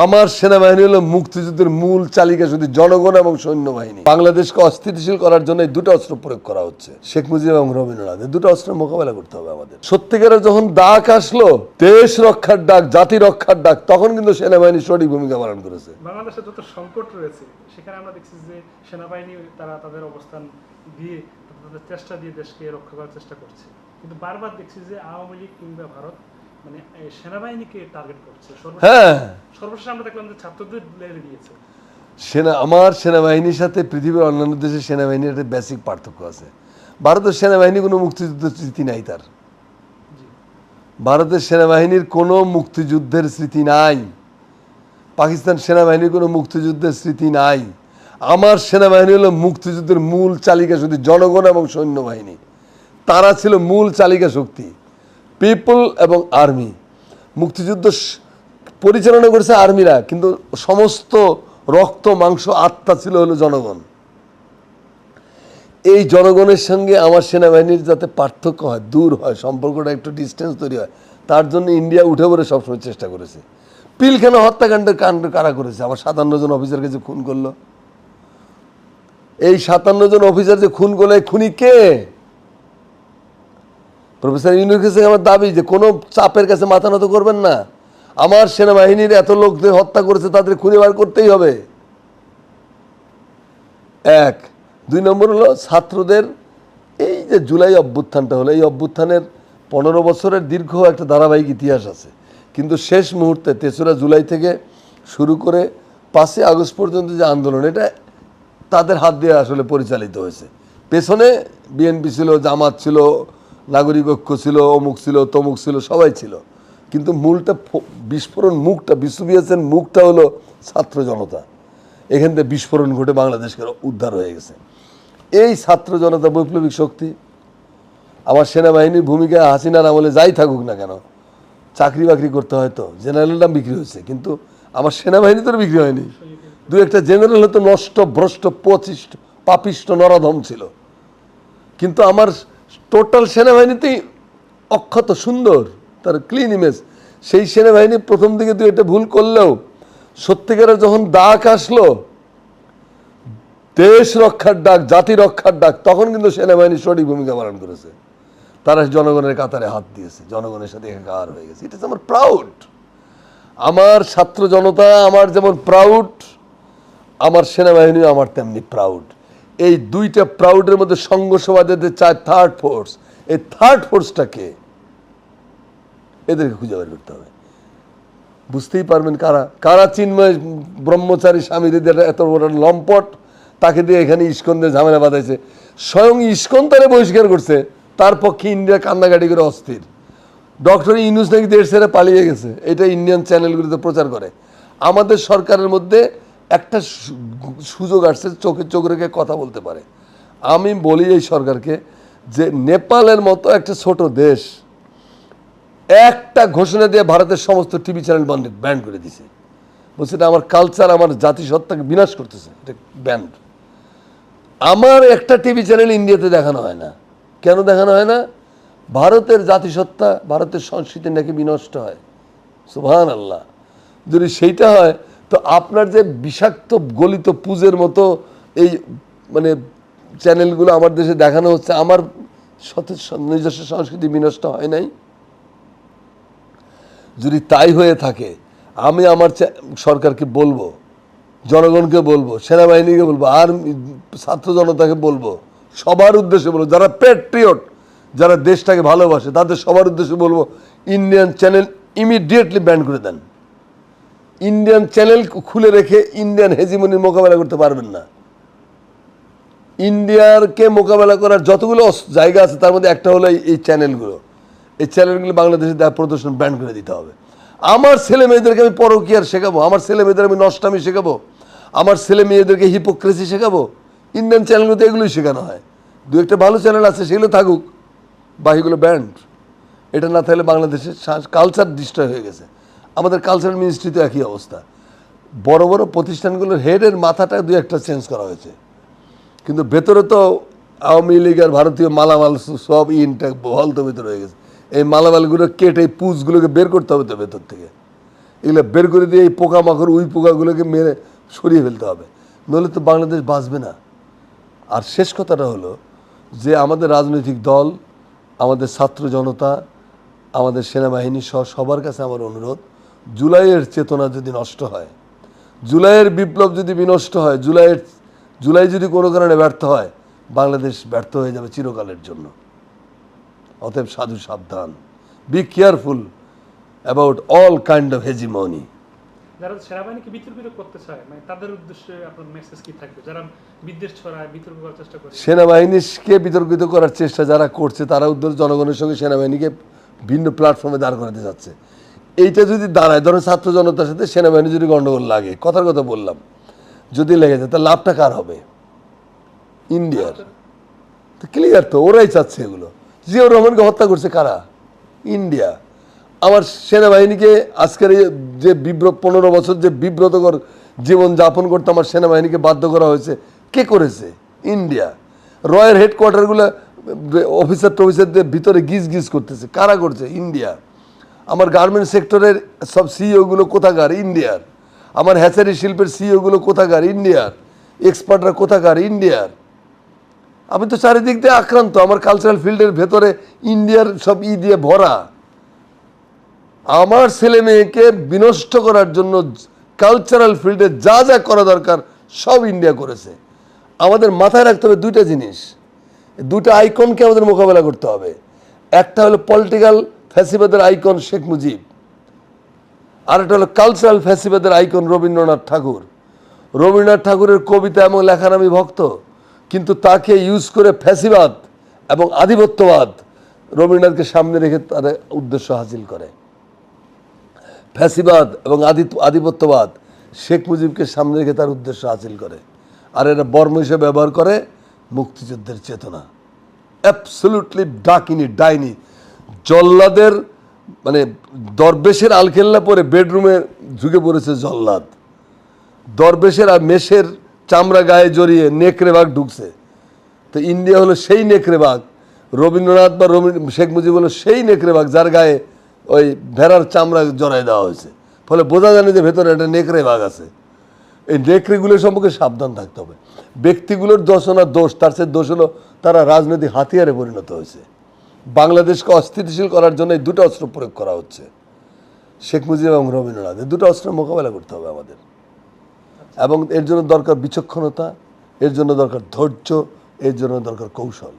আমার সেনাবাহিনী হলো মুক্তিযুদ্ধের মূল চালিকা শুধু জনগণ এবং সৈন্যবাহিনী। বাংলাদেশকে অস্থিতিশীল করার জন্য দুটো অস্ত্র প্রয়োগ করা হচ্ছে শেখ মুজিব এবং রবীন্দ্রনাথ দুটো অস্ত্রের মোকাবেলা করতে হবে আমাদের। সত্যিকারের যখন ডাক আসলো দেশ রক্ষার ডাক জাতি রক্ষার ডাক তখন কিন্তু সেনাবাহিনী সঠিক ভূমিকা পালন করেছে। বাংলাদেশে যত সংকট রয়েছে সেখানে আমরা দেখছি যে সেনাবাহিনী তারা তাদের অবস্থান দিয়ে তাদের চেষ্টা দিয়ে দেশকে রক্ষা করার চেষ্টা করছে। কিন্তু বারবার দেখছি যে আওয়ামী লীগ কিংবা ভারত মানে সেনাবাহিনীকে টার্গেট করছে। হ্যাঁ। সর্বশেষ আমরা দেখলাম যে ছাত্রদের লেগে দিয়েছে সেনা আমার সেনাবাহিনীর সাথে পৃথিবীর অন্যান্য দেশের সেনাবাহিনীর একটা বেসিক পার্থক্য আছে। ভারতের সেনাবাহিনী কোনো মুক্তিযুদ্ধের স্মৃতি নাই তার। ভারতের সেনাবাহিনীর কোনো মুক্তিযুদ্ধের স্মৃতি নাই। পাকিস্তান সেনাবাহিনীর কোনো মুক্তিযুদ্ধের স্মৃতি নাই। আমার সেনাবাহিনী হলো মুক্তিযুদ্ধের মূল চালিকা শক্তি জনগণ এবং সৈন্যবাহিনী। তারা ছিল মূল চালিকা শক্তি। পিপল এবং আর্মি মুক্তিযুদ্ধ পরিচালনা করেছে আর্মিরা, কিন্তু সমস্ত রক্ত, মাংস, আত্মা ছিল হলো জনগণ। এই জনগণের সঙ্গে আমার সেনাবাহিনীর যাতে পার্থক্য হয়, দূর হয়, সম্পর্কটা একটু ডিস্টেন্স তৈরি হয়, তার জন্য ইন্ডিয়া উঠে পড়ে সবসময় চেষ্টা করেছে। পিলখানা হত্যাকাণ্ডের কাণ্ড কারা করেছে? আমার সাতান্ন জন অফিসারকে যে খুন করল? এই সাতান্ন জন অফিসার যে খুন করল খুনি কে? প্রফেসর ইউনুর কাছে আমার দাবি যে কোনো চাপের কাছে মাথা নত করবেন না। আমার সেনাবাহিনীর এত লোকদের হত্যা করেছে, তাদের খুঁজে বার করতেই হবে। এক। দুই নম্বর হলো ছাত্রদের, এই যে জুলাই অভ্যুত্থানটা হলো, এই অভ্যুত্থানের পনেরো বছরের দীর্ঘ একটা ধারাবাহিক ইতিহাস আছে। কিন্তু শেষ মুহূর্তে তেসরা জুলাই থেকে শুরু করে পাঁচই আগস্ট পর্যন্ত যে আন্দোলন, এটা তাদের হাত দিয়ে আসলে পরিচালিত হয়েছে। পেছনে বিএনপি ছিল, জামাত ছিল, নাগরিক ঐক্য ছিল, অমুক ছিল, তমুক ছিল, সবাই ছিল। কিন্তু মূলটা বিস্ফোরণ মুখটা বিশ্ববিয়াসের মুখটা হলো ছাত্র জনতা। এখান থেকে বিস্ফোরণ ঘটে বাংলাদেশকে উদ্ধার হয়ে গেছে। এই ছাত্র জনতা বৈপ্লবিক শক্তি, আমার সেনাবাহিনীর ভূমিকা হাসিনার আমলে যাই থাকুক না কেন, চাকরি বাকরি করতে হয় তো নাম বিক্রি হয়েছে, কিন্তু আমার সেনাবাহিনী তো বিক্রি হয়নি। দু একটা জেনারেল হয়তো নষ্ট, ভ্রষ্ট, পচিষ্ট, পাপিষ্ট, নরাধম ছিল। কিন্তু আমার টোটাল সেনাবাহিনীতেই অক্ষত সুন্দর তার ক্লিন ইমেজ সেই সেনাবাহিনী প্রথম দিকে তুই এটা ভুল করলেও, সত্যিকারের যখন ডাক আসলো, দেশ রক্ষার ডাক, জাতি রক্ষার ডাক, তখন কিন্তু সেনাবাহিনী সঠিক ভূমিকা পালন করেছে। তারা জনগণের কাতারে হাত দিয়েছে, জনগণের সাথে একাকার হয়ে গেছে। ইট এটা আমার প্রাউড আমার ছাত্র জনতা আমার যেমন প্রাউড আমার সেনাবাহিনীও আমার তেমনি প্রাউড এই দুইটা প্রাউডের মধ্যে সংঘর্ষবাদের যে চায় থার্ড ফোর্স এই থার্ড ফোর্সটাকে এদেরকে খুঁজে বের করতে হবে। বুঝতেই পারবেন কারা কারা চিন্ময় ব্রহ্মচারী স্বামীদের এত বড় লম্পট, তাকে দিয়ে এখানে ইস্কনদের ঝামেলা বাঁধাইছে। স্বয়ং ইস্কন তারে বহিষ্কার করছে, তার পক্ষে ইন্ডিয়া কান্নাকাটি করে অস্থির। ডক্টর ইউনুস নাকি দেশ ছেড়ে পালিয়ে গেছে, এটা ইন্ডিয়ান চ্যানেলগুলিতে প্রচার করে। আমাদের সরকারের মধ্যে একটা সুযোগ আসছে, চোখে চোখ রেখে কথা বলতে পারে। আমি বলি এই সরকারকে যে নেপালের মতো একটা ছোট দেশ একটা ঘোষণা দিয়ে ভারতের সমস্ত টিভি চ্যানেল বন্ধ, ব্যান করে দিছে। বলছে এটা আমার কালচার আমার জাতিসত্তাকে বিনাশ করতেছে, এটা ব্যান্ড আমার একটা টিভি চ্যানেল ইন্ডিয়াতে দেখানো হয় না। কেন দেখানো হয় না? ভারতের জাতিসত্তা, ভারতের সংস্কৃতি নাকি বিনষ্ট হয়? সুবহান আল্লাহ যদি সেইটা হয়, তো আপনার যে বিষাক্ত গলিত পুজের মতো এই মানে চ্যানেলগুলো আমার দেশে দেখানো হচ্ছে, আমার নিজস্ব সংস্কৃতি বিনষ্ট হয় নাই। যদি তাই হয়ে থাকে, আমি আমার সরকারকে বলব, জনগণকে বলব, সেনাবাহিনীকে বলব আর ছাত্র জনতাকে বলব, সবার উদ্দেশ্যে বলব, যারা প্যাট্রিয়ট যারা দেশটাকে ভালোবাসে, তাদের সবার উদ্দেশ্যে বলব ইন্ডিয়ান চ্যানেল ইমিডিয়েটলি ব্যান করে দেন। ইন্ডিয়ান চ্যানেল খুলে রেখে ইন্ডিয়ান হেজিমনির মোকাবেলা করতে পারবেন না। ইন্ডিয়ারকে মোকাবেলা করার যতগুলো জায়গা আছে, তার মধ্যে একটা হলো এই- এই চ্যানেলগুলো এই চ্যানেলগুলি বাংলাদেশে দেওয়া প্রদর্শন ব্যান করে দিতে হবে। আমার ছেলে মেয়েদেরকে আমি পরকীয়ার শেখাবো, আমার ছেলে মেয়েদের আমি নষ্টামি শেখাবো, আমার ছেলে মেয়েদেরকে হিপোক্রেসি শেখাবো। ইন্ডিয়ান চ্যানেলগুলোতে এগুলোই শেখানো হয়। দু একটা ভালো চ্যানেল আছে, সেগুলো থাকুক, বাকিগুলো ব্যান্ড এটা না থাকলে বাংলাদেশের কালচার ডিস্ট্রয় হয়ে গেছে। আমাদের কালচার মিনিস্ট্রিতে একই অবস্থা। বড় বড় প্রতিষ্ঠানগুলোর হেডের মাথাটা দু একটা চেঞ্জ করা হয়েছে। কিন্তু ভেতরে তো আওয়ামী লীগ আর ভারতীয় মালামাল সব ইনটা বহল তো ভেতরে হয়ে গেছে। এই মালামালগুলো কেটে পুজগুলোকে বের করতে হবে তো ভেতর থেকে। এগুলো বের করে দিয়ে এই পোকামাকড় উই পোকাগুলোকে মেরে সরিয়ে ফেলতে হবে। নইলে তো বাংলাদেশ বাঁচবে না। আর শেষ কথাটা হলো যে আমাদের রাজনৈতিক দল, আমাদের ছাত্র জনতা, আমাদের সেনাবাহিনী সহ সবার কাছে আমার অনুরোধ, জুলাইয়ের চেতনা যদি নষ্ট হয়, জুলাইয়ের বিপ্লব যদি বিনষ্ট হয়, জুলাইয়ের, জুলাই যদি কোনো কারণে ব্যর্থ হয়, বাংলাদেশ ব্যর্থ হয়ে যাবে চিরকালের জন্য। অতএব সাধু সাবধান। Be careful about all kind of hegemony যারা সেনাবাহিনীকে বিতর্কিত করতে চায় মানে তাদের উদ্দেশ্যে আপনার মেসেজ কি থাকবে? যারা বিদ্বেষ ছড়ায় বিতর্ক করার চেষ্টা করে। সেনাবাহিনীকে বিতর্কিত করার চেষ্টা যারা করছে তারা উদ্যোগ জনগণের সঙ্গে সেনাবাহিনীকে ভিন্ন প্ল্যাটফর্মে দাঁড় করাতে যাচ্ছে। এইটা যদি দাঁড়ায় ধরুন ছাত্র জনতার সাথে সেনাবাহিনী যদি গন্ডগোল লাগে কথার কথা বললাম যদি লেগে যায় তাহলে লাভটা কার হবে? ইন্ডিয়ার। তো ক্লিয়ার তো ওরাই চাচ্ছে এগুলো। জিয়াউর রহমানকে হত্যা করছে কারা? ইন্ডিয়া। আমার সেনাবাহিনীকে আজকের যে বিব্র, পনেরো বছর যে বিব্রতকর জীবন যাপন করতে আমার সেনাবাহিনীকে বাধ্য করা হয়েছে, কে করেছে? ইন্ডিয়া। রয়ের হেডকোয়ার্টারগুলো অফিসার টফিসারদের ভিতরে গিজ গিজ করতেছে। কারা করছে? ইন্ডিয়া। আমার গার্মেন্ট সেক্টরের সব সিইওগুলো কোথাকার? ইন্ডিয়ার। আমার হ্যাচারি শিল্পের সিইওগুলো কোথাকার? ইন্ডিয়ার। এক্সপার্টরা কোথাকার? ইন্ডিয়ার। আমি তো চারিদিক দিয়ে আক্রান্ত, আমার কালচারাল ফিল্ডের ভেতরে ইন্ডিয়ার সব ই দিয়ে ভরা। আমার ছেলে মেয়েকে বিনষ্ট করার জন্য কালচারাল ফিল্ডে যা যা করা দরকার সব ইন্ডিয়া করেছে। আমাদের মাথায় রাখতে হবে দুইটা জিনিস। দুটো আইকনকে আমাদের মোকাবেলা করতে হবে। একটা হলো পলিটিক্যাল ফ্যাসিবাদের আইকন শেখ মুজিব। আর একটা হলো কালচারাল ফ্যাসিবাদের আইকন রবীন্দ্রনাথ ঠাকুর। রবীন্দ্রনাথ ঠাকুরের কবিতা এবং লেখার আমি ভক্ত। কিন্তু তাকে ইউজ করে ফ্যাসিবাদ এবং আধিপত্যবাদ রবীন্দ্রনাথকে সামনে রেখে তাদের উদ্দেশ্য হাসিল করে। ফ্যাসিবাদ এবং আদি আধিপত্যবাদ শেখ মুজিবকে সামনে রেখে তার উদ্দেশ্য হাসিল করে। আর এরা বর্ম হিসেবে ব্যবহার করে মুক্তিযুদ্ধের চেতনা। অ্যাবসলুটলি ডাকিনি, ডাইনি। জল্লাদের মানে দরবেশের আলখেল্লা পরে বেডরুমে ঢুকে পড়েছে জল্লাদ। দরবেশের আর মেষের চামড়া গায়ে জড়িয়ে নেকড়ে বাঘ ঢুকছে। তো ইন্ডিয়া হলো সেই নেকড়ে বাঘ, রবীন্দ্রনাথ বা রবীন্দ্র শেখ মুজিব হলো সেই নেকড়ে বাঘ যার গায়ে ওই ভেড়ার চামড়া জড়াই দেওয়া হয়েছে। ফলে বোঝা জানে যে ভেতরে একটা নেকড়ে বাঘ আছে। এই নেকড়েগুলোর সম্পর্কে সাবধান থাকতে হবে। ব্যক্তিগুলোর না দোষ, তার সে দোষ হলো তারা রাজনৈতিক হাতিয়ারে পরিণত হয়েছে। বাংলাদেশকে অস্থিতিশীল করার জন্য এই দুটো অস্ত্র প্রয়োগ করা হচ্ছে। শেখ মুজিব এবং রবীন্দ্রনাথ, এই দুটো অস্ত্রের মোকাবেলা করতে হবে আমাদের। এবং এর জন্য দরকার বিচক্ষণতা এর জন্য দরকার ধৈর্য এর জন্য দরকার কৌশল।